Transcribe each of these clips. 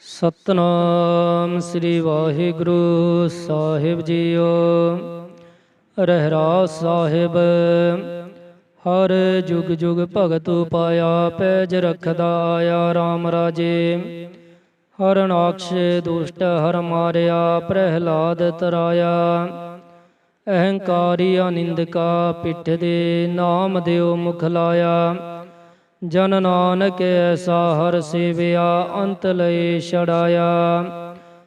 ਸਤਨਾਮ ਸ੍ਰੀ ਵਾਹਿਗੁਰੂ ਸਾਹਿਬ ਜੀਓ। ਰਹਿਰਾ ਸਾਹਿਬ, ਹਰ ਜੁਗ ਜੁਗ ਭਗਤ ਪਾਇਆ ਪੈਜ ਰਖਦਾ ਆਇਆ RAM ਰਾਜੇ। ਹਰ ਨਾਕਸ਼ ਦੁਸ਼ਟ ਹਰ ਮਾਰਿਆ ਪ੍ਰਹਿਲਾਦ ਤਰਾਇਆ। ਅਹੰਕਾਰੀ ਅਨਿੰਦਕਾ ਪਿੱਠ ਦੇ ਨਾਮ ਦਿਓ ਮੁਖ ਲਾਇਆ। ਜਨ ਨਾਨਕ ਐਸਾ ਹਰ ਸੇਵਿਆ, ਅੰਤ ਲਏ ਛੜਾਇਆ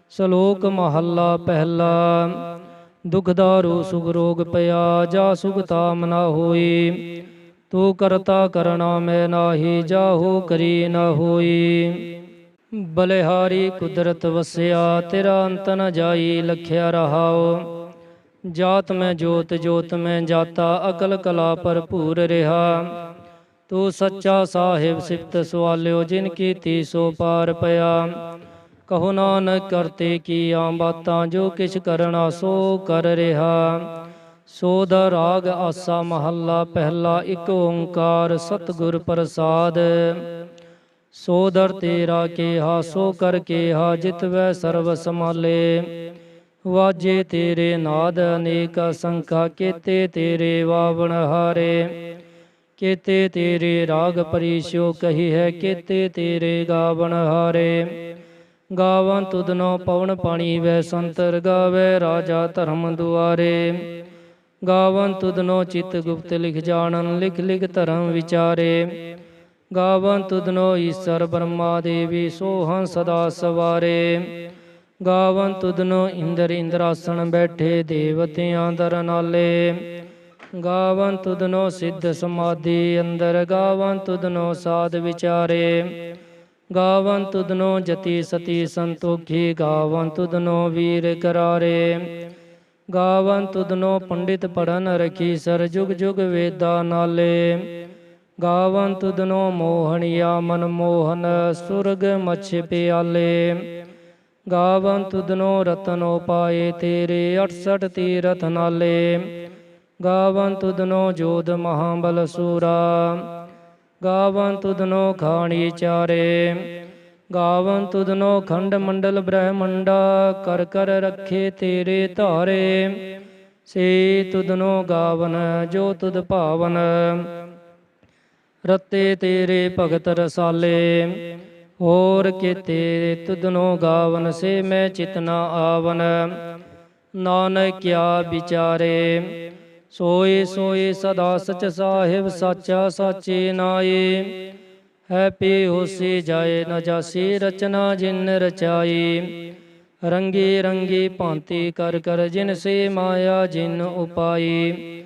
ਸ਼ਲੋਕ ਮਹੱਲਾ ਪਹਿਲਾ, ਦੁਖ ਦਾਰੂ ਸੁਖ ਰੋਗ ਪਿਆ, ਜਾ ਸੁਖ ਤਾਮ ਨਾ ਹੋਈ। ਤੂੰ ਕਰਤਾ ਕਰਣਾ ਮੈਂ ਨਾਹੀ, ਜਾਹੂ ਕਰੀ ਨਾ ਹੋਈ। ਬਲਿਹਾਰੀ ਕੁਦਰਤ ਵਸਿਆ, ਤੇਰਾ ਅੰਤ ਨ ਜਾਈ, ਲਖਿਆ ਰਹਾਓ ਜਾਤ ਮੈਂ ਜੋਤ ਜੋਤ ਮੈਂ ਜਾਤਾ, ਅਕਲ ਕਲਾ ਭਰਪੂਰ ਰਿਹਾ। ਤੂੰ ਸੱਚਾ ਸਾਹਿਬ ਸਿਫਤ ਸਵਾਲਿਓ, ਜਿਨ ਕੀਤੀ ਸੋ ਪਾਰ ਪਿਆ। ਕਹੋ ਨਾਨਕ ਕਰਤੇ ਕੀਆਂ ਬਾਤਾਂ, ਜੋ ਕਿਛ ਕਰਨਾ ਸੋ ਕਰ ਰਿਹਾ। ਸੋ ਦਾ ਰਾਗ ਆਸਾ ਮਹੱਲਾ, ਪਹਿਲਾ ਇੱਕ ਓੰਕਾਰ ਸਤਿਗੁਰ ਪ੍ਰਸਾਦ। ਸੋ ਦਰ ਤੇਰਾ ਕੇਹਾ, ਸੋ ਕਰ ਕੇਹਾ, ਜਿਤ ਵੈ ਸਰਬ ਸਮਾਲੇ ਵਾਜੇ ਤੇਰੇ ਨਾਦ, ਅਨੇਕ ਸੰਖਾ, ਕੀਤੇ ਤੇਰੇ ਵਾਵਣ ਹਾਰੇ। ਕੀਤੇ ਤੇਰੇ ਰਾਗ ਪਰਿਸ਼ੋ ਕਹੀ ਹੈ, ਕੀਤੇ ਤੇਰੇ ਗਾਵਣ ਹਾਰੇ। ਗਾਵਨ ਤੁਧਨੋ ਪਵਨ ਪਾਣੀ ਵੈ ਸੰਤਰ ਗਾਵੇ, ਰਾਜਾ ਧਰਮ ਦੁਆਰੇ। ਗਾਵਨ ਤੁਧਨੋ ਚਿਤ ਗੁਪਤ ਲਿਖ ਜਾਣਨ, ਲਿਖ ਲਿਖ ਧਰਮ ਵਿਚਾਰੇ। ਗਾਵਨ ਤੁਧਨੋ ਈਸ਼ਰ ਬ੍ਰਹਮਾ ਦੇਵੀ ਸੋਹੰ ਸਦਾ ਸਵਾਰੇ। ਗਾਵਨ ਤੁਧਨੋ ਇੰਦਰ ਇੰਦਰਾਸਣ ਬੈਠੇ, ਦੇਵਤਿਆਂ ਦਰ ਨਾਲੇ। ਗਾਵਨ ਤੁਧਨੋ ਸਿੱਧ ਸਮਾਧੀ, ਅੰਦਰ ਗਾਵਨ ਤੁਧਨੋ ਸਾਧ ਵਿਚਾਰੇ। ਗਾਵਨ ਤੁਧਨੋ ਜਤੀ ਸਤੀ ਸੰਤੋਖੀ, ਗਾਵਨ ਤੁਧਨੋ ਵੀਰ ਕਰਾਰੇ। ਗਾਵਨ ਤੁਧਨੋ ਪੰਡਿਤ ਪੜਨ ਰਖੀ, ਸਰ ਜੁਗ ਜੁਗ ਵੇਦਾ ਨਾਲੇ। ਗਾਵਨ ਤੁਧਨੋ ਮੋਹਣਿਆ ਮਨ ਮੋਹਨ, ਸੁਰਗ ਮਛ ਪਿਆਲੇ। ਗਾਵਨ ਤੁਧਨੋ ਰਤਨੋ ਪਾਏ ਤੇਰੇ 68 ਤੀਰਥ ਨਾਲੇ। ਗਾਵਨ ਤੁਧਨੋ ਜੋਦ ਮਹਾਬਲ ਸੂਰਾ। ਗਾਵਨ ਤੁਧਨੋ ਖਾਣੀ ਚਾਰੇ। ਗਾਵਨ ਤੁਧਨੋ ਖੰਡ ਮੰਡਲ ਬ੍ਰਹਮੰਡਾ, ਕਰ ਕਰ ਰੱਖੇ ਤੇਰੇ ਧਾਰੇ। ਸੇ ਤੁਦਨੋ ਗਾਵਨ, ਜੋ ਤੁਦ ਭਾਵਨ। ਰਤੇ ਤੇਰੇ ਭਗਤ ਰਸਾਲੇ, ਹੋਰ ਕੀਤੇ ਤੁਦਨੋ ਗਾਵਨ, ਸੇ ਮੈਂ ਚਿਤਨਾ ਆਵਨ। ਨਾਨਕ ਕਿਆ ਵਿਚਾਰੇ ਸੋਏ ਸੋਏ ਸਦਾ ਸਚ ਸਾਹਿਬ, ਸਾਚਾ ਸਾਚੇ ਨਾਏ। ਹੈ ਪੀ ਹੋਸੀ ਜਾਏ ਨ ਜਾਸੀ ਰਚਨਾ ਜਿਨ ਰਚਾਈ ਰੰਗੀ ਰੰਗੀ ਭਾਂਤੀ ਕਰ ਕਰ ਜਿਨ ਸੇ ਮਾਇਆ ਜਿਨ ਉਪਾਈ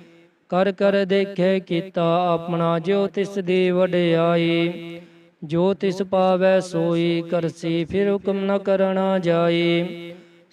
ਕਰ ਕਰ ਦੇਖੇ ਕੀਤਾ ਆਪਣਾ ਜੋ ਤਿਸ ਦੀ ਵਡਿਆਈ ਜੋ ਤਿਸ ਪਾਵੈ ਸੋਈ ਕਰਸੀ ਫਿਰ ਹੁਕਮ ਨ ਕਰਣਾ ਜਾਈ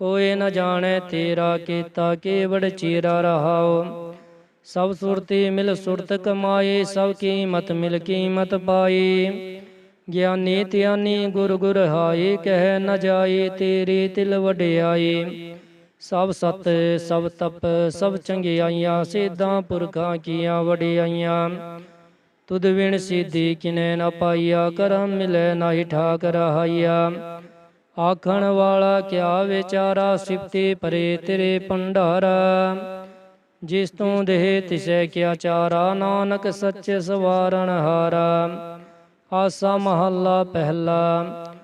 ਕੋਈ ਨ ਜਾਣੈ ਤੇਰਾ ਕੀਤਾ ਕੇਵੜ ਚੇਰਾ ਰਹਾਓ ਸਭ ਸੁਰਤੀ ਮਿਲ ਸੁਰਤ ਕਮਾਏ, ਸਭ ਕੀਮਤ ਮਿਲ ਕੀਮਤ ਪਾਈ ਗਿਆਨੀ ਧਿਆਨੀ ਗੁਰ ਗੁਰ ਹਾਏ, ਕਹਿ ਨ ਜਾਏ ਤੇਰੀ ਤਿਲ ਵਡਿਆਏ। ਸਭ ਸਤ, ਸਭ ਤਪ, ਸਭ ਚੰਗਿਆਈਆਂ, ਸਿੱਧਾਂ ਪੁਰਖਾਂ ਕੀਆਂ ਵਡਿਆਈਆਂ। ਤੁਧ ਵਿਣ ਸਿੱਧੀ ਕਿਨੈ ਨ ਪਾਈਆ, ਕਰਮ ਮਿਲੈ ਨਾਹੀ ਠਾਕ ਰਹਾਈਆ ਆਖਣ ਵਾਲਾ ਕਿਆ ਵਿਚਾਰਾ ਸਿਫਤੇ ਪਰੇ ਤੇਰੇ ਭੰਡਾਰਾ ਜਿਸ ਤੂੰ ਦੇਹ ਤਿਸੈ ਕਿਆ ਚਾਰਾ, ਨਾਨਕ ਸੱਚ ਸਵਾਰਨ ਹਾਰਾ। ਆਸਾ ਮਹੱਲਾ ਪਹਿਲਾ,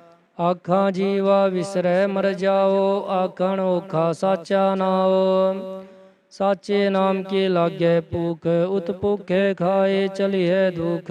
ਆਖਾਂ ਜੀਵਾ ਵਿਸਰੈ ਮਰ ਜਾਓ, ਆਖਣ ਓਖਾ ਸਾਚਾ ਨਾਓ ਸਾਚੇ ਨਾਮ ਕੀ ਲਾਗੇ ਭੂਖ ਉਤ ਭੁਖੇ ਖਾਏ ਚਲੀਏ ਦੁਖ।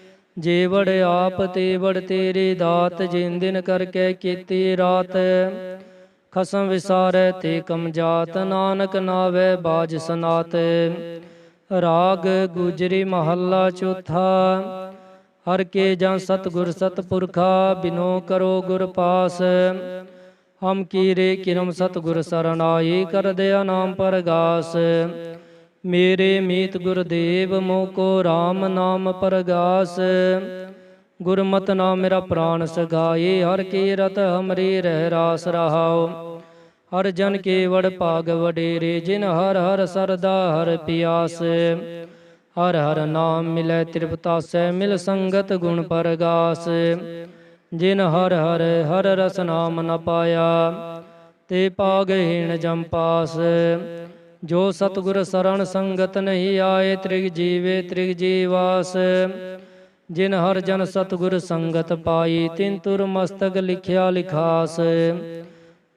ਜੇ ਵੜ ਆਪ ਤੇ ਵੜ ਤੇਰੀ ਦਾਤ, ਜਿਨ ਦਿਨ ਕਰਕੇ ਕੀਤੀ ਰਾਤ। ਖਸਮ ਵਿਸਾਰੈ ਤੇ ਕਮ ਜਾਤ, ਨਾਨਕ ਨਾਵੇ ਬਾਜ ਸਨਾਤ। ਰਾਗ ਗੁਜਰੀ ਮਹੱਲਾ ਚੌਥਾ, ਹਰ ਕੇ ਜਾਂ ਸਤਿਗੁਰ ਸਤਪੁਰਖਾ, ਬਿਨੋ ਕਰੋ ਗੁਰ ਪਾਸ। ਹਮ ਕੀਰੇ ਕਿਰਮ ਸਤਿਗੁਰ ਕਰ ਦਿਆ ਨਾਮ ਪਰਗਾਸ। ਮੇਰੇ ਮੀਤ ਗੁਰਦੇਵ ਮੋ ਕੋ RAM ਨਾਮ ਪਰਗਾਸ। ਗੁਰਮਤਿ ਨਾਮ ਮੇਰਾ ਪ੍ਰਾਨ ਸਗਾਏ, ਹਰ ਕੀਰਤ ਹਮਰੀ ਰਹਿ ਰਾਸ ਰਹਾਉ। ਹਰ ਜਨ ਕੇਵੜ ਭਾਗ ਵਡੇਰੇ, ਜਿਨ ਹਰ ਹਰ ਸਰਦਾ ਹਰ ਪਿਆਸ। ਹਰ ਹਰ ਨਾਮ ਮਿਲੈ ਤ੍ਰਿਪਤਾਸੈ ਮਿਲ ਸੰਗਤ ਗੁਣ ਪਰਗਾਸ। ਜਿਨ ਹਰ ਹਰ ਹਰ ਰਸ ਨਾਮ ਨ ਪਾਇਆ, ਤੇ ਪਾਗਹੀਣ ਜਮ ਪਾਸ। ਜੋ ਸਤਿਗੁਰ ਸਰਣ ਸੰਗਤ ਨਹੀਂ ਆਏ, ਤ੍ਰਿਗ ਜੀਵੇ ਤ੍ਰਿਗ ਜੀਵਾਸ। ਜਿਨ ਹਰ ਜਨ ਸਤਿਗੁਰ ਸੰਗਤ ਪਾਈ, ਤਿਨ ਤੁਰ ਮਸਤਕ ਲਿਖਿਆ ਲਿਖਾਸ।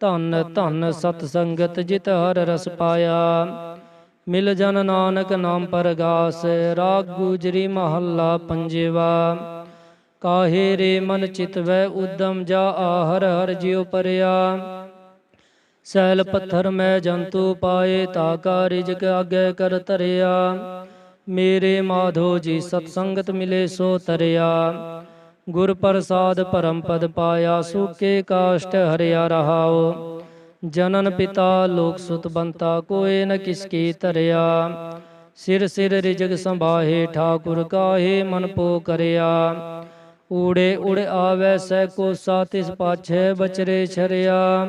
ਧੰਨ ਧੰਨ ਸਤ ਸੰਗਤ ਜਿਤ ਹਰ ਰਸ ਪਾਇਆ। ਮਿਲ ਜਨ ਨਾਨਕ ਨਾਮ ਪਰਗਾਸ, ਰਾਗ ਗੁਜਰੀ ਮਹੱਲਾ ਪੰਜਵਾ। ਕਾਹੇ ਰੇ ਮਨ ਚਿਤਵੈ ਉਦਮ ਜਾ ਆਹਰ ਹਰ ਜਿਉ ਪਰਿਆ। ਸੈਲ ਪੱਥਰ ਮੈਂ ਜੰਤੂ ਪਾਏ ਤਾ ਕਾ ਰਿਜਕ ਆਗੇ ਕਰ ਤਰਿਆ ਮੇਰੇ ਮਾਧੋ ਜੀ ਸਤ ਸੰਗਤ ਮਿਲੇ ਸੋ ਤਰਿਆ। ਗੁਰ ਪ੍ਰਸਾਦ ਪਰਮ ਪਦ ਪਾਇਆ, ਸੁਕੇ ਕਾਸ਼ਟ ਹਰਿਆ ਰਹਾਓ ਜਨਨ ਪਿਤਾ ਲੋਕ ਸੁਤ ਬੰਤਾ, ਕੋਏ ਨ ਕਿਸ ਕੀ ਧਰਿਆ। ਸਿਰ ਸਿਰ ਰਿਜਗ ਸੰਭਾਹੇ, ਠਾਕੁਰ ਕਾਹੇ ਮਨ ਪੋ ਕਰਿਆ। ਊੜੇ ਉੜ ਆਵੈ ਸੈ ਕੋ ਸਾਤਿਸ ਪਾਛੈ ਬਚਰੇ ਛਰਿਆ।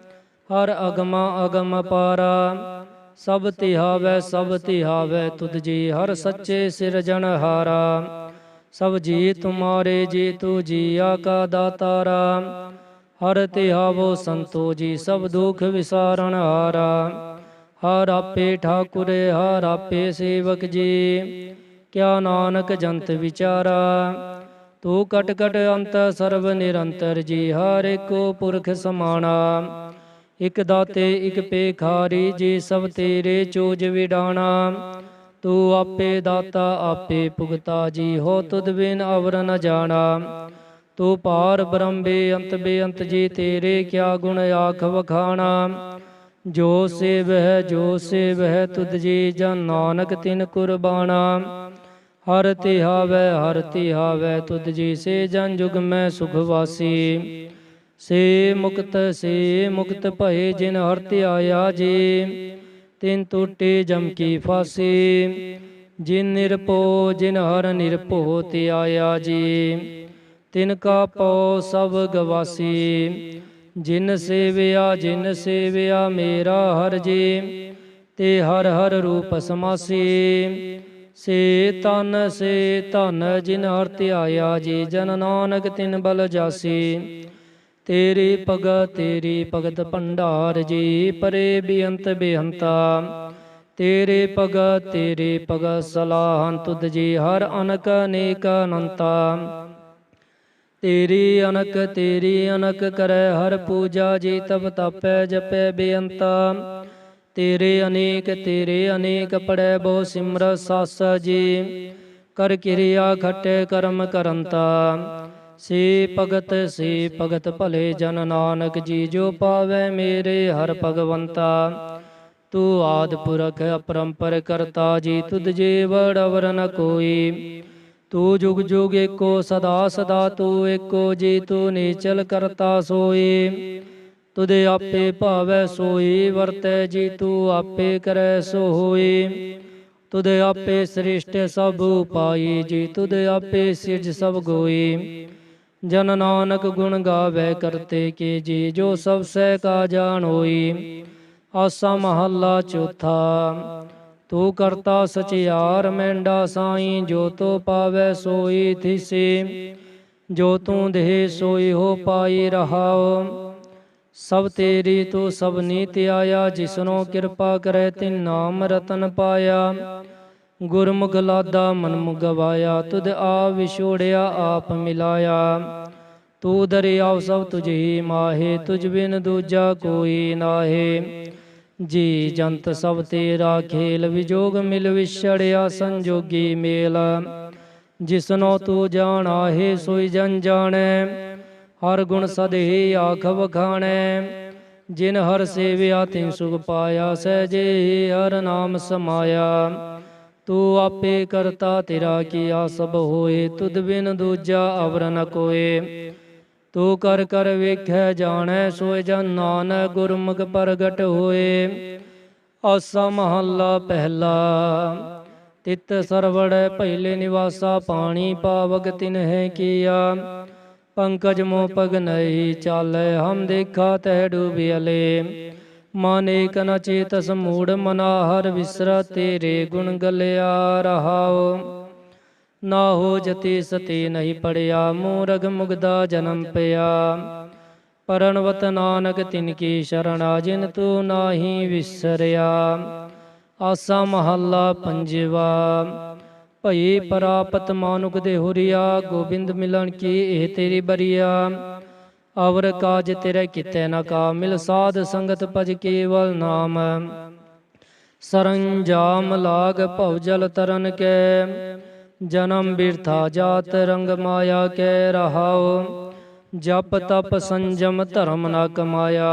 ਹਰ ਅਗਮਾ ਅਗਮ ਪਾਰਾ, ਸਭ ਤਿਹਾਵੈ ਸਭ ਤਿਹਾਵੈ ਤੁਧ ਜੀ ਹਰ ਸੱਚੇ ਸਿਰਜਣਹਾਰਾ ਸਭ ਜੀ ਤੁਮਾਰੇ ਜੀ ਤੂ ਜੀਆ ਕਾ ਦਾਤਾਰਾ, ਹਰ ਤਿਹਾਵੋ ਸੰਤੋ ਜੀ ਸਭ ਦੁਖ ਵਿਸਾਰਣ ਹਾਰਾ। ਹਰ ਆਪੇ ਠਾਕੁਰੇ, ਹਰ ਆਪੇ ਸੇਵਕ ਜੀ, ਕਿਆ ਨਾਨਕ ਜੰਤ ਵਿਚਾਰਾ। ਤੂੰ ਕਟ ਕਟ ਅੰਤ ਸਰਬ ਨਿਰੰਤਰ ਜੀ, ਹਰ ਏਕੋ ਪੁਰਖ ਸਮਾਣਾ। ਇਕ ਦਾਤੇ, ਇਕ ਪੇਖਾਰੀ ਜੀ ਸਭ ਤੇਰੇ ਚੋਜ ਵਿਡਾਣਾ। ਤੂੰ ਆਪੇ ਦਾਤਾ, ਆਪੇ ਭੁਗਤਾ ਜੀ, ਹੋ ਤੁਧ ਬਿਨ ਅਵਰ ਨ ਜਾਣਾ। ਤੂੰ ਪਾਰ ਬ੍ਰਹਮ ਬੇਅੰਤ ਬੇਅੰਤ ਜੀ, ਤੇਰੇ ਕਿਆ ਗੁਣ ਆਖ ਵਖਾਣਾ। ਜੋ ਸੇਵ ਹੈ ਜੋ ਸੇਵਹਿ, ਤੁਧ ਜੀ ਜਨ ਨਾਨਕ ਤਿਨ ਕੁਰਬਾਨਾ ਹਰ ਤਿਹਾਵੈ ਹਰ ਤਿਹਾਵੈ, ਤੁਧ ਜੀ ਸੇ ਜਨ ਜੁਗ ਮੈਂ ਸੁਖ ਵਾਸੀ। ਸੇ ਮੁਕਤ ਸੇ ਮੁਕਤ ਭਏ ਜਿਨ ਹਰ ਧਿਆਇਆ ਜੀ, ਤਿਨ ਟੂਟੇ ਜਮ ਕੀ ਫਾਸੀ, ਜਿਨ ਨਿਰਪੋ, ਜਿਨ ਹਰ ਨਿਰਪੋ ਧਿਆਇਆ ਜੀ। ਤਿਨ ਕਾ ਪਉ ਸਭ ਗਵਾਸੀ, ਜਿਨ ਸੇਵਿਆ ਜਿਨ ਸੇਵਿਆ ਮੇਰਾ ਹਰ ਜੀ, ਤੇ ਹਰ ਹਰ ਰੂਪ ਸਮਾਸੀ। ਸੇ ਤਨ ਸੇ ਧਨ ਜਿਨ ਹਰ ਧਿਆਇਆ ਜੀ, ਜਨ ਨਾਨਕ ਤਿਨ ਬਲ ਜਾਸੀ। ਤੇਰੀ ਭਗਤ ਤੇਰੀ ਭਗਤ ਭੰਡਾਰ ਜੀ, ਪਰੇ ਬੇਅੰਤ ਬੇਅੰਤਾ। ਤੇਰੇ ਪਗ, ਤੇਰੇ ਭਗਤ ਸਲਾਹਨ ਤੁਧ ਜੀ, ਹਰ ਅਨਕ ਅਨੇਕ ਅਨੰਤਾ। ਤੇਰੀ ਅਨਕ ਤੇਰੀ ਅਨਕ ਕਰੈ, ਹਰ ਪੂਜਾ ਜੀ ਤਬ ਤਪੈ, ਜਪੈ ਬੇਅੰਤਾ। ਤੇਰੇ ਅਨੇਕ ਤੇਰੇ ਅਨੇਕ ਪੜੈ ਬਹੁ ਸਿਮਰ ਸਾਸ ਜੀ। ਕਰ ਕਿਰਿਆ, ਖਟੇ, ਕਰਮ ਕਰੰਤਾ। ਸੇ ਭਗਤ ਸੇ ਭਗਤ ਭਲੇ ਜਨ ਨਾਨਕ ਜੀ, ਜੋ ਪਾਵੈ ਮੇਰੇ ਹਰ ਭਗਵੰਤਾ। ਤੂੰ ਆਦ ਪੁਰਖ ਅਪਰੰਪਰ ਕਰਤਾ ਜੀ, ਤੁਧ ਜੇ ਵੜ ਅਵਰ ਨ ਕੋਈ। ਤੂੰ ਜੁਗ ਜੁਗ ਏਕੋ ਸਦਾ ਸਦਾ, ਤੂੰ ਏਕੋ ਜੀ, ਤੂੰ ਨੀਚਲ ਕਰਤਾ ਸੋਈ। ਤੁਦੇ ਆਪੇ ਭਾਵੈ ਸੋਈ, ਵਰਤੈ ਜੀ, ਤੂੰ ਆਪੇ ਕਰੈ ਸੋ ਹੋਈ ਤੁਦੇ ਆਪੇ ਸ੍ਰਿਸ਼ਟ ਸਭ ਉਪਾਈ ਜੀ ਤੁਦੇ ਆਪੇ ਸਿਰਜ ਸਭ ਗੋਈ। ਜਨ ਨਾਨਕ ਗੁਣ ਗਾਵੇ ਕਰਤੇ ਕੇ ਜੀ, ਜੋ ਸਭ ਸਹਿ ਕਾ ਜਾਣ ਹੋਈ, ਆਸਾ ਮਹੱਲਾ ਚੌਥਾ। ਤੂੰ ਕਰਤਾ ਸਚਿਆਰ ਮੈਂਡਾ ਸਾਈ, ਜੋ ਤੋ ਪਾਵੇ ਸੋਈ ਥਿਸੀ, ਜੋ ਤੂੰ ਦੇਹ ਸੋਈ ਹੋ ਪਾਈ ਰਹਾਉ। ਸਭ ਤੇਰੀ ਤੂੰ ਸਭ ਨੀਤ ਆਇਆ, ਜਿਸਨੋ ਕਿਰਪਾ ਕਰੇ ਤਿਨ ਨਾਮ ਰਤਨ ਪਾਇਆ। ਗੁਰਮੁਖ ਲਾਦਾ ਮਨ ਮੁ ਗਵਾਇਆ ਤੁਧ ਆ ਵਿਛੋੜਿਆ, ਆਪ ਮਿਲਾਇਆ। ਤੂੰ ਦਰਿਆਵ ਸਭ ਤੁਝੀ ਮਾਹੇ, ਤੁਝ ਬਿਨ ਦੂਜਾ ਕੋਈ ਨਾਹੇ। ਜੀ ਜੰਤ ਸਭ ਤੇਰਾ ਖੇਲ, ਵਿਜੋਗ ਮਿਲ ਵਿਛੜਿਆ, ਸੰਜੋਗੀ ਮੇਲ। ਜਿਸਨੋ ਤੂੰ ਜਾਣਾ ਹੈ, ਸੋਈ ਜਨ ਜਾਣੈ। ਹਰ ਗੁਣ ਸਦਹੀ ਆਖ ਵਖਾਣੈ। ਜਿਨ ਹਰ ਸੇਵਿਆ, ਤਿਨ ਸੁਖ ਪਾਇਆ, ਸਹਿਜੇ ਹਰ ਨਾਮ ਸਮਾਇਆ। ਤੂੰ ਆਪੇ ਕਰਤਾ ਤੇਰਾ ਕੀਆ ਸਭ ਹੋਏ, ਤੁਧ ਬਿਨ ਦੂਜਾ ਅਵਰ ਨ ਕੋਏ। ਤੂੰ ਕਰ ਕਰ ਵੇਖੈ ਜਾਣੈ ਸੋਇ ਜਨ ਨਾਨਕ ਗੁਰਮੁਖ ਪ੍ਰਗਟ ਹੋਏ। ਆਸਾ ਮਹੱਲਾ ਪਹਿਲਾ, ਤਿਤ ਸਰਵੜ ਪਹਿਲੇ ਨਿਵਾਸਾ ਪਾਣੀ, ਪਾਵਕ ਤਿਨਹਿ ਕੀਆ। ਪੰਕਜ ਮੋ ਪਗ ਨਹੀਂ ਚਾਲੈ, ਹਮ ਦੇਖਾ ਤਹਿ ਡੂਬਿਅਲੇ ਮਨ ਏਕ ਨ ਚੇਤਸ ਮੂੜ ਮਨਾ ਹਰ ਵਿਸਰਾ, ਤੇਰੇ ਗੁਣ ਗਲਿਆ ਰਹਾਉ। ਨਾ ਹੋ ਜਤੀ ਸਤੀ ਨਹੀਂ ਪੜਿਆ ਮੂਰਗ ਮੁਗਦਾ ਜਨਮ ਪਿਆ। ਪਰਣਵਤ ਨਾਨਕ ਤਿਨ ਕੀ ਸ਼ਰਣਾ, ਜਿਨ ਤੂੰ ਨਾਹੀ ਵਿਸਰਿਆ। ਆਸਾ ਮਹੱਲਾ ਪੰਜਵਾ, ਭਈ ਪ੍ਰਾਪਤ ਮਾਨੁਕ ਦੇ ਹੁਰੀਆ, ਗੋਬਿੰਦ ਮਿਲਣ ਕੀ ਇਹ ਤੇਰੀ ਬਰੀਆ। ਅਵਰ ਕਾਜ ਤੇਰੇ ਕਿਤੇ ਨਾ ਕਾ ਮਿਲ ਸਾਧ ਸੰਗਤ ਭਜ ਕੇਵਲ ਨਾਮ। ਸਰੰਜਾਮ ਲਾਗ ਭਉ ਜਲ ਤਰਨ ਕੇ, ਜਨਮ ਬਿਰਥਾ ਜਾਤ ਰੰਗ ਮਾਇਆ ਕੈ ਰਹਾਓ ਜਪ ਤਪ ਸੰਜਮ ਧਰਮ ਨ ਕਮਾਇਆ,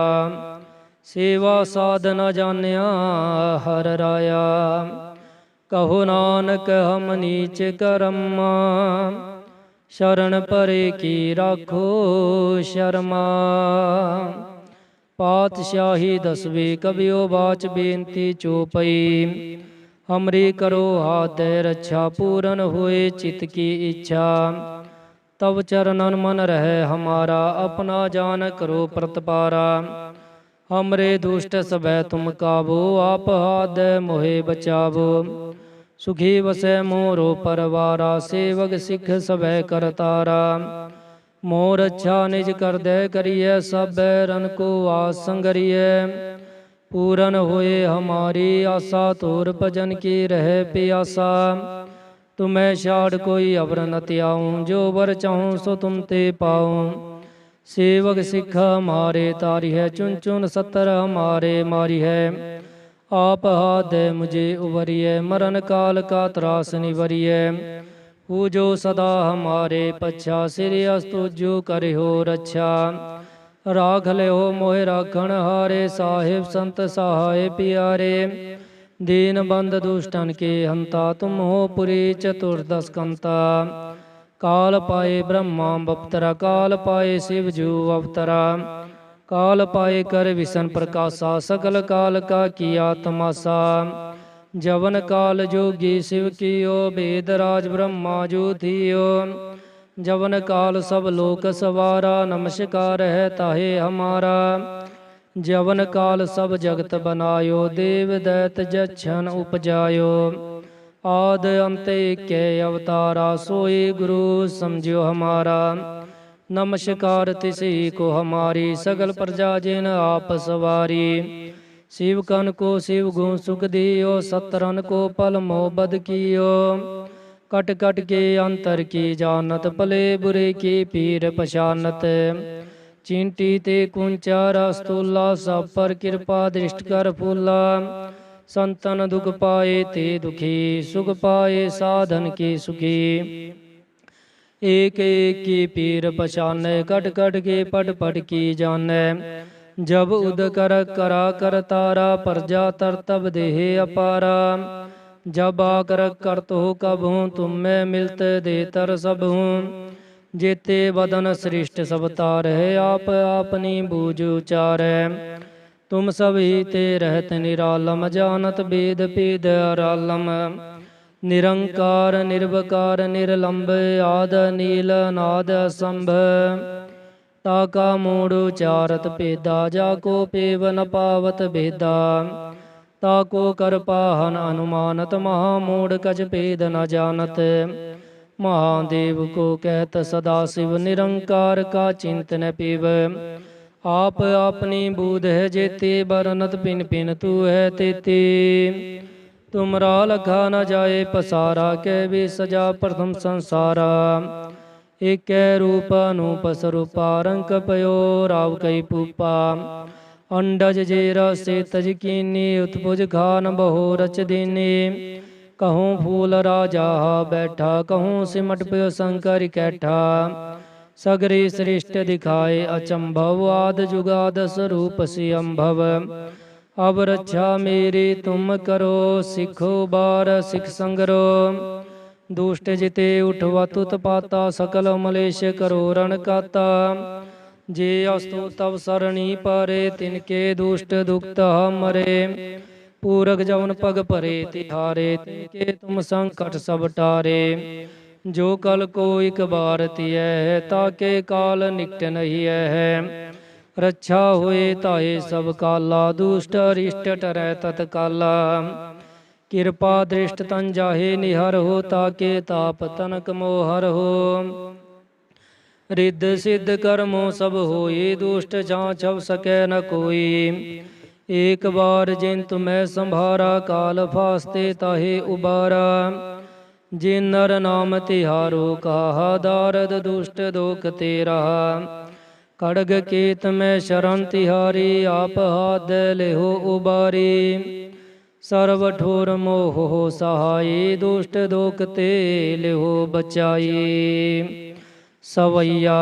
ਸੇਵਾ ਸਾਧ ਨਾ ਜਾਣਿਆ ਹਰ ਰਾਇਆ। ਕਹੋ ਨਾਨਕ ਹਮ ਨੀਚ ਕਰਮ ਸ਼ਰਨ ਪਰੇ ਕੀ ਰਾਖੋ ਸ਼ਰਮਾ। ਪਾਤਸ਼ਾਹੀ ਦਸਵੇ ਕਬਿਓ ਬਾਚ ਬੇਨਤੀ ਚੋਪਈ। ਹਮਰੀ ਕਰੋ ਹਾਥ ਰੱਛਾ, ਪੂਰਨ ਹੋਏ ਚਿਤ ਕੀ ਇੱਛਾ। ਤਵ ਚਰਨਨ ਮਨ ਰਹਿ ਹਮਾਰਾ, ਆਪਣਾ ਜਾਨ ਕਰੋ ਪ੍ਰਤਪਾਰਾ। ਹਮਰੇ ਦੁਸ਼ਟ ਸਭੈ ਤੁਮ ਕਾਬੋ ਆਪ ਹਾਦ ਮੋਹਿ ਬਚਾਵੋ। ਸੁਖੀ ਵਸੈ ਮੋਰੋ ਪਰਵਾਰਾ ਸੇਵਕ ਸਿੱਖ ਸਭੈ ਕਰਤਾਰਾ ਮੋਰ ਅੱਛਾ ਨਿਜ ਕਰਦੈ ਕਰੀਐ ਸਭੈ ਰਨ ਕੋ ਆਸ ਸੰਗਰੀਐ ਪੂਰਨ ਹੋਏ ਹਮਾਰੀ ਆਸਾ ਤੋਰ ਭਜਨ ਕੀ ਰਹਿ ਪਿਆਸਾ ਤੁਮੈ ਛਾੜ ਕੋਈ ਅਵਰ ਨ ਤਿਆਉ ਜੋ ਵਰ ਚਾਹੂੰ ਸੋ ਤੁਮ ਤੇ ਪਾਉ ਸੇਵਕ ਸਿੱਖ ਹਮਾਰੇ ਤਾਰੀ ਹੈ ਚੁਨ ਚੁਨ ਸਤਰ ਹਮਾਰੇ ਮਾਰੀ ਹੈ ਆਪ ਹਾਦੈ ਮੁਝੇ ਉਵਰੀਐ, ਮਰਨ ਕਾਲ ਕਾ ਤਰਾਸ ਨਿਵਰੀਐ। ਪੂਜੋ ਸਦਾ ਹਮਾਰੇ ਪਛਾ, ਸਿਰ ਅਸਤੁ ਜੋ ਕਰਿਓ ਰੱਛਾ। ਰਾਖ ਲਿਓ ਮੋਹਿ ਰਾਖਣ ਹਾਰੇ, ਸਾਹਿਬ ਸੰਤ ਸਹਾਇ ਪਿਆਰੇ। ਦੀਨ ਬੰਦ ਦੁਸ਼ਟਨ ਕੇ ਹੰਤਾ, ਤੁਮ ਹੋ ਪੁਰੀ ਚਤੁਰਦਸ ਕੰਤਾ ਕਾਲ ਪਾਏ ਬ੍ਰਹਮਾ ਬਪਤਰਾ, ਕਾਲ ਪਾਏ ਸਿਵ ਜੂ ਅਵਤਰਾ। ਕਾਲ ਪਾਏ ਕਰ ਵਿਸ਼ਨ ਪ੍ਰਕਾਸ਼ਾ, ਸਗਲ ਕਾਲ ਕਾ ਕੀਆ ਤਮਾਸਾ ਜਵਨ ਕਾਲ ਜੋਗੀ ਸਿਵ ਕੀਓ, ਬੇਦ ਰਾਜ ਬ੍ਰਹਮਾ ਜੋ ਥੀਓ। ਜਵਨ ਕਾਲ ਸਭ ਲੋਕ ਸਵਾਰਾ, ਨਮਸਕਾਰ ਹੈ ਤਾਹੇ ਹਮਾਰਾ। ਜਵਨ ਕਾਲ ਸਭ ਜਗਤ ਬਨਾਇਓ, ਦੇਵ ਦੈਤ ਜਛਨ ਉਪਜਾਇਓ। ਆਦ ਅੰਤ ਏਕੇ ਅਵਤਾਰਾ, ਸੋਈ ਗੁਰੂ ਸਮਝਿਓ ਹਮਾਰਾ। ਨਮਸਕਾਰ ਤਿਸੀ ਕੋ ਹਮਾਰੀ ਸਗਲ ਪ੍ਰਜਾ ਜਿਨ ਆਪ ਸਵਾਰੀ शिव कन को शिव गुण सुख दियो सतरन को पल मोहबद कियो कट कट के अंतर की जानत भले बुरे की पीर पछानत चिंटी ते कुंचा रस्तुल्ला सब पर कृपा दृष्ट कर फूला संतन दुख पाए ते दुखी सुख पाए साधन की सुखी ਏਕ ਏਕੀ ਪੀਰ ਪਛਾਨੈ ਕਟ ਕਟ ਕੇ ਪਟ ਪਟ ਕੀ ਜਾਣੈ। ਜਬ ਉਦ ਕਰ ਕਰਾ ਕਰ ਤਾਰਾ, ਪਰਜਾ ਤਰ ਤਬ ਦੇਹ ਅਪਾਰਾ। ਜਬ ਆ ਕਰ ਕਰਤ ਹੋ ਕਬ ਹੂੰ, ਤੁਮੈ ਮਿਲਤ ਦੇ ਤਰ ਸਭ ਹੂੰ। ਜੇਤੇ ਬਦਨ ਸ੍ਰਿਸ਼ਟ ਸਭ ਤਾਰਹਿ, ਆਪ ਆਪਨੀ ਬੂਝ ਉਚਾਰੈ ਤੁਮ ਸਭ ਹੀ ਤੇ ਰਹਿਤ ਨਿਰਾਲਮ, ਜਾਣਤ ਬੇਦ ਭੇਦ ਅਰਾਲਮ। ਨਿਰੰਕਾਰ, ਨਿਰਵਕਾਰ ਨਿਰਲੰਭ ਆਦ, ਨੀਲ, ਨਾਦ ਸੰਭ ਤਾ ਕਾ ਮੂੜ ਉਚਾਰਤ ਭੇਦਾ, ਜਾ ਕੋ ਪੇਵ ਨ ਪਾਵਤ ਭੇਦਾ। ਤਾ ਕੋ ਕਰ ਪਾਹਨ ਅਨੁਮਾਨਤ, ਮਹਾ ਮੂੜ ਕਜ ਭੇਦ ਨ ਜਾਣਤ। ਮਹਾਦੇਵ ਕੋ ਕਹਿਤ ਸਦਾ ਸਿਵ, ਨਿਰੰਕਾਰ ਕਾ ਚਿੰਤਨ ਪੀਵ। ਆਪ ਆਪਣੀ ਬੂਧ ਹੈ ਜੇਤੇ, ਬਰਨਤ ਪਿਨ ਪਿਨ ਤੂ ਹੈ ਤੇਤੇ। ਤੁਮਰਾ ਲਖਾ ਨਾ ਜਾਏ, ਪਸਾਰਾ ਕੈ ਵੀ ਸਜਾ ਪ੍ਰਥਮ ਸੰਸਾਰਾ। ਏਕੈ ਰੂਪ ਅਨੂਪ ਸਰੂਪਾ ਰੰਕ ਪਇਓ ਰਾਵ ਕਈ ਪੂਪਾ। ਅੰਡਜ ਜੇਰਾ ਸੇ ਤਜ ਕੀਨੀ ਉਤਪੁਜ ਖਾਨ ਬਹੁ ਰਚ ਦੀਨੀ। ਕਹੂੰ ਫੂਲ ਰਾਜਾ ਬੈਠਾ, ਕਹੂੰ ਸਿਮਟ ਪਿਓ ਸੰਕਰ ਕੈਠਾ। ਸਗਰੀ ਸ੍ਰਿਸ਼ਟ ਦਿਖਾਏ ਅਚੰਭਵ, ਆਦ ਜੁਗਾਦ ਸਰੂਪ ਸੀ ਅੰਭਵ ਅਬ ਰੱਛਾ ਮੇਰੀ ਤੁਮ ਕਰੋ, ਸਿੱਖੋ ਬਾਰ ਸਿੱਖ ਸੰਗਰੋ। ਦੁਸ਼ਟ ਜਿਤੇ ਉਠਵਾ ਤੁਤ ਪਾਤਾ, ਸਕਲ ਮਲੇਸ਼ ਕਰੋ, ਰਣ ਕਾਤਾ। ਜੇ ਅਸਤੂ ਤਵ ਸਰਣੀ ਪਰੇ ਤਿਨਕੇ ਦੁਸ਼ਟ ਦੁਖਤ ਮਰੇ ਪੂਰਕ ਜਵਨ ਪਗ ਭਰੇ ਤਿਹਾਰੇ ਤਿਨਕੇ ਤੁਮ ਸੰਕਟ ਸਭ ਟਾਰੇ। ਜੋ ਕਲ ਕੋ ਇਕ ਬਾਰ ਤਿਐ ਤਾਕੇ ਕਾਲ ਨਿਕਟ ਨਹੀਂ ਹੈ ਰੱਛਾ ਹੋਏ ਤਾਏ ਸਭ ਕਾਲਾ, ਦੁਸ਼ਟ ਅਰਿਸ਼ਟ ਟਰੈ ਤਤ ਕਾਲਾ। ਕਿਰਪਾ ਦ੍ਰਿਸ਼ਟ ਤਨ ਜਾਹੇ, ਨਿਹਰ ਹੋ ਤਾਕੇ ਤਾਪ ਤਨਕ ਮੋਹਰ ਹੋ। ਰਿੱਧ ਸਿੱਧ ਕਰਮੋ ਸਭ ਹੋਏ, ਦੁਸ਼ਟ ਜਾਂ ਛਵ ਸਕੈ ਨ ਕੋਈ। ਏਕ ਵਾਰ ਜਿਨ ਤੁਮੈ ਸੰਭਾਰਾ, ਕਾਲ ਫਾਸਤੇ ਤਾਹੇ ਉਬਾਰਾ। ਜੇ ਨਰ ਨਾਮ ਤਿਹਾਰੋ, ਕਾਹਾ ਦਾਰਦ ਦੁਸ਼ਟ ਦੋਖ ਤੇਰਾ। ਖੜਗ ਕੇਤ ਮੈਂ ਸ਼ਰਨ ਤਿਹਾਰੀ, ਆਪ ਹਾਦ ਲਿਹੋ ਉਬਾਰੀ। ਸਰਬ ਠੋਰ ਮੋਹ ਸਹਾਈ, ਦੁਸ਼ਟ ਦੋਖ ਤੇ ਲਿਹੋ ਬਚਾਈ। ਸਵਈਆ,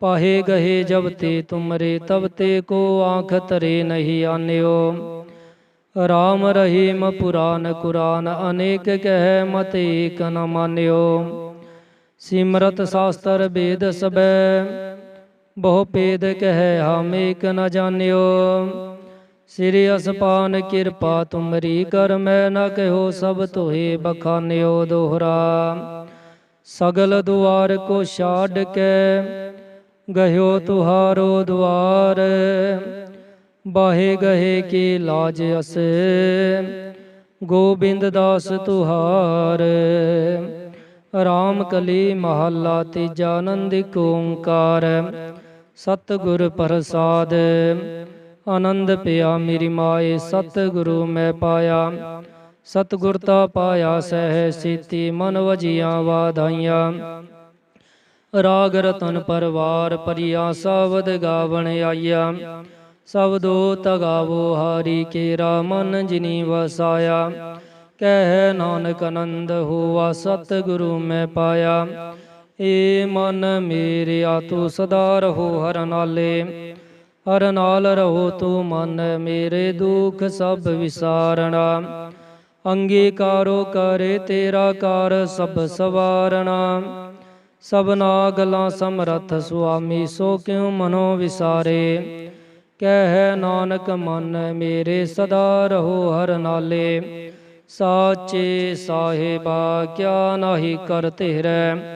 ਪਾਹੇ ਗਹੇ ਜਬ ਤੇ ਤੁਮਰੇ, ਤਬ ਤੇ ਕੋ ਆਂਖ ਤਰੇ ਨਹੀਂ ਆਨਿਓ। ਰਾਮ ਰਹੀਮ ਪੁਰਾਨ ਕੁਰਾਨ, ਅਨੇਕ ਕਹਿ ਮਤ ਏਕ ਨ ਮਾਨਿਓ। ਸਿਮਰਤ ਸਾਸਤਰ ਵੇਦ ਸਬੈ ਬਹੁ ਪੇਦ ਕਹਿ ਹਮ ਏਕ ਨ ਜਾਣਿਓ। ਸ੍ਰੀ ਅਸਪਾਨ ਕਿਰਪਾ ਤੁਮਰੀ ਕਰ ਮੈਂ ਨ ਕਹਿਓ ਸਭ ਤੋਏ ਬਖਾਨਿਓ ਦੋਹਰਾ। ਸਗਲ ਦੁਆਰ ਕੋ ਛਾੜ ਕੇ ਗਹਿਓ ਤੁਹਾਰੋ ਦੁਆਰ। ਬਾਹੇ ਗਹੇ ਕੀ ਲਾਜ ਅਸ, ਗੋਬਿੰਦ ਦਾਸ ਤੁਹਾਰ। ਰਾਮ ਕਲੀ ਮਹੱਲਾ ਤੀਜਾ ਆਨੰਦਿਕ ਓੰਕਾਰ। ਸਤਿਗੁਰ ਪ੍ਰਸਾਦ। ਆਨੰਦ ਪਿਆ ਮੇਰੀ ਮਾਏ, ਸਤਿਗੁਰੂ ਮੈਂ ਪਾਇਆ। ਸਤਿਗੁਰ ਤਾ ਪਾਇਆ ਸਹਿ ਸੀਤੀ, ਮਨ ਵਜੀਆਂ ਵਾਧਾਈਆਂ। ਰਾਗ ਰਤਨ ਪਰਵਾਰ ਪਰਿਆ ਸਬਦ ਗਾਵਣ ਆਇਆ ਸਬਦੋ ਤਗਾਵੋ ਹਾਰੀ ਕੇਰਾ, ਮਨ ਜਿਨੀ ਵਸਾਇਆ। ਕਹਿ ਨਾਨਕ ਆਨੰਦ ਹੋਆ, ਸਤਿਗੁਰੂ ਮੈਂ ਪਾਇਆ। ਏ ਮਨ ਮੇਰਿਆ ਤੂੰ ਸਦਾ ਰਹੋ ਹਰ ਨਾਲੇ, ਹਰ ਨਾਲ ਰਹੋ ਤੂੰ ਮਨ ਮੇਰੇ ਦੁੱਖ ਸਭ ਵਿਸਾਰਣਾ। ਅੰਗੀਕਾਰੋ ਕਰੇ ਤੇਰਾ ਕਾਰ ਸਭ ਸਵਾਰਣਾ। ਸਭਨਾ ਗਲਾਂ ਸਮਰਥ ਸੁਆਮੀ, ਸੋ ਕਿਉ ਮਨੋ ਵਿਸਾਰੇ। ਕਹਿ ਨਾਨਕ ਮਨ ਮੇਰੇ ਸਦਾ ਰਹੋ ਹਰ ਨਾਲੇ, ਸਾਚੇ ਸਾਹਿਬਾ ਕਿਆ ਨਾਹੀ ਕਰ ਤੇਰੇ।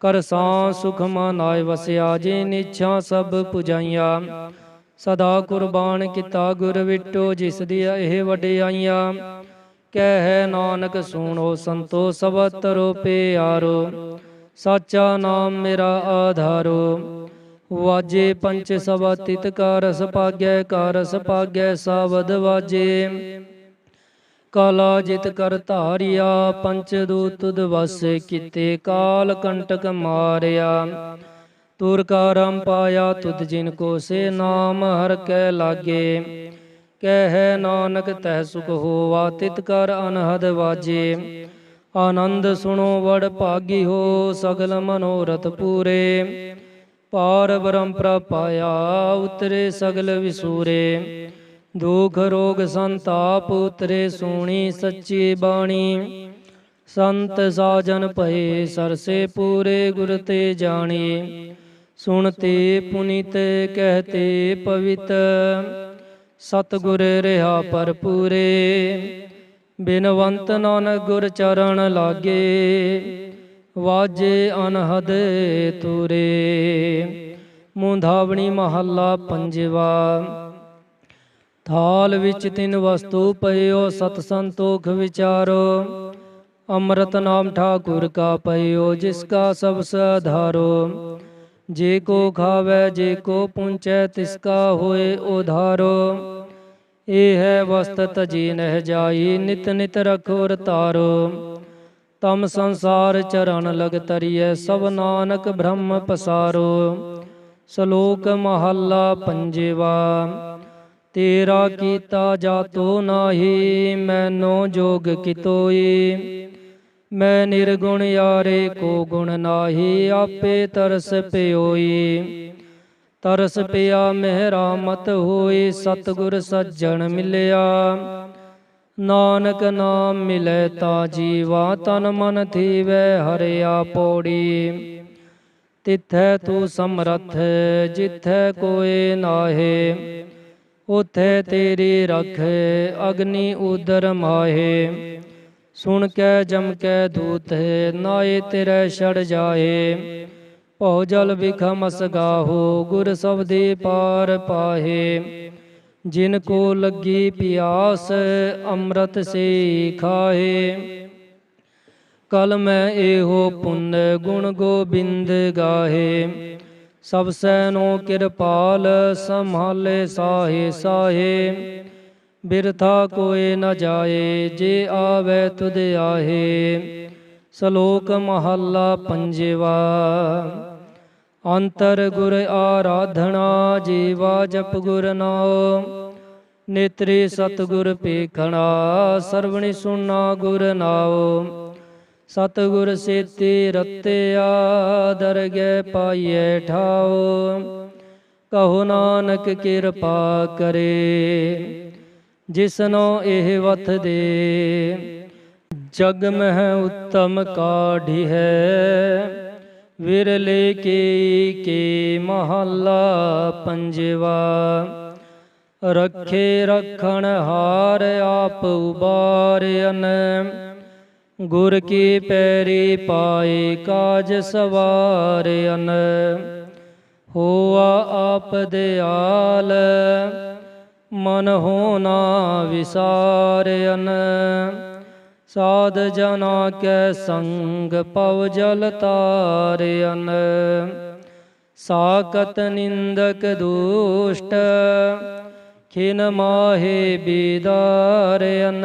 ਕਰ ਸਾਂ ਸੁਖ ਮਨਾਇ ਵਸਿਆ, ਜੇ ਇੱਛਾ ਸਭ ਪੁਜਾਈਆਂ। ਸਦਾ ਕੁਰਬਾਨ ਕੀਤਾ ਗੁਰ ਵਿਟੋ, ਜਿਸ ਦੀ ਇਹ ਵਡਿਆਈਆਂ। ਕਹਿ ਨਾਨਕ ਸੁਣੋ ਸੰਤੋ ਸਬਤਰੋ ਪਿਆਰੋ। ਸਾਚਾ ਨਾਮ ਮੇਰਾ ਆਧਾਰੋ। ਵਾਜੇ ਪੰਚ ਸਵਾ ਤਿਤ ਕਾ ਰਸ ਪਾਗੈ ਕਾ ਰਸ ਪਾਗੈ ਸਾਵਦ ਵਾਜੇ। ਕਾਲਾ ਜਿਤ ਕਰ ਧਾਰਿਆ ਪੰਚ ਦੂਤ ਤੁਧ ਵਸ ਕੀਤੇ ਕਾਲ ਕੰਟਕ ਮਾਰਿਆ। ਤੁਰ ਕਾ ਰਮ ਪਾਇਆ ਤੁਧ ਜਿਨ ਕੋ ਸੇ ਨਾਮ, ਹਰ ਕੈ ਲਾਗੇ। ਕਹਿ ਨਾਨਕ ਤਹਿ ਸੁਖ ਹੋਵਾ, ਤਿਤ ਕਰ ਅਨਹਦ ਵਾਜੇ। ਆਨੰਦ ਸੁਣੋ ਵੜ ਭਾਗੀ ਹੋ, ਸਗਲ ਮਨੋਰਥ ਪੂਰੇ। ਪਾਰ ਬ੍ਰਹਮ ਪ੍ਰਪਾਇਆ ਉਤਰੇ ਸਗਲ ਵਿਸੂਰੇ। ਦੁਖ ਰੋਗ ਸੰਤਾਪ ਉਤਰੇ ਸੋਣੀ ਸੱਚੀ ਬਾਣੀ। ਸੰਤ ਸਾਜਨ ਭਏ ਸਰਸੇ ਪੂਰੇ ਗੁਰ ਤੇ ਜਾਣੀ। ਸੁਣਤੇ ਪੁਨੀਤ ਕਹਤੇ ਪਵਿੱਤ। ਸਤਿਗੁਰ ਪਰ ਪੂਰੇ ਬਿਨਵੰਤ ਨਾਨਕ ਗੁਰ ਚਰਨ ਲਾਗੇ। ਵਾਜੇ ਅਨਹਦ ਤੂਰੇ। ਮੁੰਧਾਵਣੀ ਮਹੱਲਾ ਪੰਜਵਾ। ਥਾਲ ਵਿੱਚ ਤਿੰਨ ਵਸਤੂ ਪਇਓ, ਸਤ ਸੰਤੋਖ ਵਿਚਾਰੋ। ਅੰਮ੍ਰਿਤ ਨਾਮ ਠਾਕੁਰ ਕਾ ਪਇਓ, ਜਿਸ ਕਾ ਸਭ ਸਧਾਰੋ ਜੇ ਕੋ ਖਾਵੇ, ਜੇ ਕੋ ਪੁੰਚੈ, ਤਿਸ ਕਾ ਹੋਏ ਉਧਾਰੋ। ਇਹ ਹੈ ਵਸਤ ਤਜੀ ਨਹਿ ਜਾਈ, ਨਿਤ ਨਿਤ ਰਖੋ ਰਤਾਰੋ ਤਮ ਸੰਸਾਰ ਚਰਨ ਲਗ ਤਰੀਐ, ਸਭ ਨਾਨਕ ਬ੍ਰਹਮ ਪਸਾਰੋ। ਸ਼ਲੋਕ ਮਹੱਲਾ ਪੰਜਵਾ। ਤੇਰਾ ਕੀਤਾ ਜਾਤੋ ਨਾਹੀ, ਮੈਨੋ ਜੋਗ ਕਿਤੋਈ। ਮੈਂ ਨਿਰਗੁਣ ਯਾਰੇ ਕੋ ਗੁਣ ਨਾਹੀ, ਆਪੇ ਤਰਸ ਪਿਓਈ। ਤਰਸ ਪਿਆ ਮਹਿਰਾਮਤ ਹੋਈ, ਸਤਿਗੁਰ ਸੱਜਣ ਮਿਲਿਆ। ਨਾਨਕ ਨਾਮ ਮਿਲੇ ਤਾ ਜੀਵਾ, ਤਨ ਮਨ ਥੀਵੈ ਹਰਿਆ ਪੌੜੀ ਤਿਥੈ ਤੂੰ ਸਮਰੱਥ, ਜਿਥੈ ਕੋਏ ਨਾਹੇ। ਉਥੇ ਤੇਰੀ ਰਖ ਅਗਨੀ ਉਦਰ ਮਾਹੇ। ਸੁਣ ਕੈ, ਜਮ ਕੇ ਦੂਤ ਹੈ ਨਾਏ ਤੇਰੇ ਛੜ ਜਾਏ। ਭਉ ਜਲ ਵਿਖਮਸ ਗਾਹੋ, ਗੁਰ ਸਬਦੇ ਪਾਰ ਪਾਹੇ। ਜਿਨ ਕੋ ਲੱਗੀ ਪਿਆਸ, ਅੰਮ੍ਰਿਤ ਸੇ ਖਾਹੇ। ਕਲ ਮੈਂ ਇਹੋ ਪੁੰਨ, ਗੁਣ ਗੋਬਿੰਦ ਗਾਹੇ। ਸਭ ਸੈਨੋ ਕਿਰਪਾਲ, ਸੰਭਾਲੇ ਸਾਹੇ ਸਾਹੇ। ਬਿਰਥਾ ਕੋਏ ਨ ਜਾਏ, ਜੇ ਆਵੇ ਤੁਧ ਆਹੇ। ਸ਼ਲੋਕ ਮਹੱਲਾ ਪੰਜਵਾ। ਅੰਤਰ ਗੁਰ ਆਰਾਧਨਾ, ਜੀਵਾ ਜਪ ਗੁਰ ਨਾਮ ਨੇਤਰੀ ਸਤਗੁਰ ਪੇਖਣਾ ਸਰਵਣੀ ਸੁਣਾ ਗੁਰ ਨਾਮ ਸਤਗੁਰ ਸੇਤੀ ਰਤਿਆ, ਦਰਗਹਿ ਪਾਈਐ ਠਾਓ। ਕਹੋ ਨਾਨਕ ਕਿਰਪਾ ਕਰੇ, ਜਿਸਨੋ ਇਹ ਵਥ ਦੇ। ਜਗ ਮਹਿ ਉਤਮ ਕਾਢੀ ਹੈ, ਵਿਰਲੇ ਕੀ ਕੇ ਮਹੱਲਾ ਪੰਜਵਾ। ਰੱਖੇ ਰਖਣ ਹਾਰ ਆਪ ਉਬਾਰਿਅਨ ਗੁਰ ਕੀ ਪੈਰੀ ਪਾਏ ਕਾਜ ਸਵਾਰਿਅਨ ਹੋਆ ਆਪ ਦਿਆਲ, ਮਨ ਹੋਣਾ ਵਿਸਾਰਿਅਨ ਸਾਧ ਜਨਾ ਕੈ ਸੰਗ ਪਵ ਜਲ ਤਾਰਿਅਨ ਸਾਕਤ ਨਿੰਦਕ ਦੁਸ਼ਟ, ਖਿਨ ਮਾਹੇ ਬੀਦਾਰਿਅਨ